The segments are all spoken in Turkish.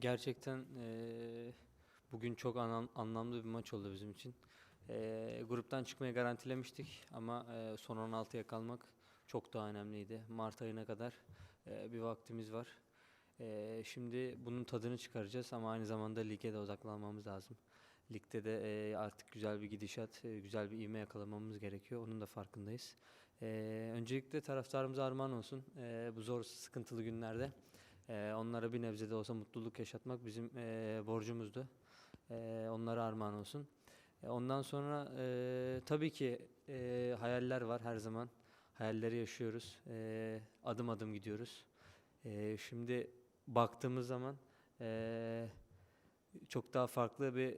Gerçekten eee, bugün çok anlam- anlamlı bir maç oldu bizim için. Eee, gruptan çıkmayı garantilemiştik ama eee, son 16'ya kalmak çok daha önemliydi. Mart ayına kadar eee, bir vaktimiz var. Eee, şimdi bunun tadını çıkaracağız ama aynı zamanda lige de odaklanmamız lazım. Ligde de eee, artık güzel bir gidişat, eee, güzel bir ivme yakalamamız gerekiyor. Onun da farkındayız. Eee, öncelikle taraftarımıza armağan olsun. Eee, bu zor, sıkıntılı günlerde. Eee, onlara bir nebze de olsa mutluluk yaşatmak bizim eee, borcumuzdu. Eee, onlara armağan olsun. E, ondan sonra eee, tabii ki eee, hayaller var her zaman. Hayalleri yaşıyoruz. Adım adım gidiyoruz. Şimdi baktığımız zaman çok daha farklı bir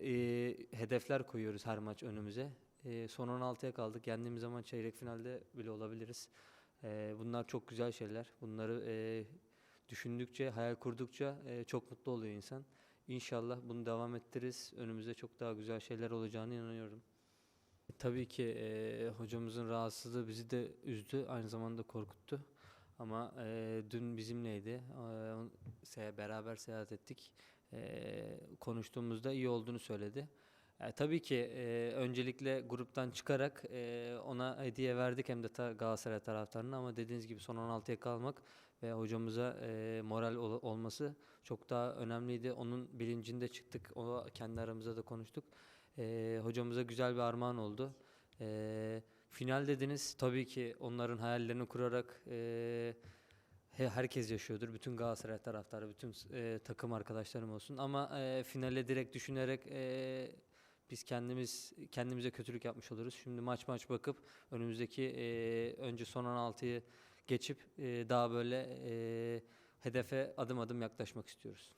hedefler koyuyoruz her maç önümüze. Eee, son 16'ya kaldık. Yendiğimiz zaman çeyrek finalde bile olabiliriz. Bunlar çok güzel şeyler. Bunları düşündükçe, hayal kurdukça eee, çok mutlu oluyor insan. İnşallah bunu devam ettiririz. Önümüzde çok daha güzel şeyler olacağına inanıyorum. Tabii ki eee, hocamızın rahatsızlığı bizi de üzdü, aynı zamanda korkuttu. Ama eee, dün bizimleydi. Se- beraber seyahat ettik. Eee, konuştuğumuzda iyi olduğunu söyledi. E, tabii ki eee, öncelikle gruptan çıkarak eee, ona hediye verdik hem de ta Galatasaray taraftarına ama dediğiniz gibi son 16'ya kalmak ve hocamıza eee, moral ol- olması çok daha önemliydi. Onun bilincinde çıktık. O kendi aramızda da konuştuk. Eee, hocamıza güzel bir armağan oldu. Eee, final dediniz. Tabii ki onların hayallerini kurarak he- herkes yaşıyordur. Bütün Galatasaray taraftarı, bütün eee, takım arkadaşlarım olsun. Ama eee, finale direkt düşünerek eee, biz kendimiz kendimize kötülük yapmış oluruz. Şimdi maç maç bakıp önümüzdeki eee, önce son 16'yı geçip eee, daha böyle eee, hedefe adım adım yaklaşmak istiyoruz.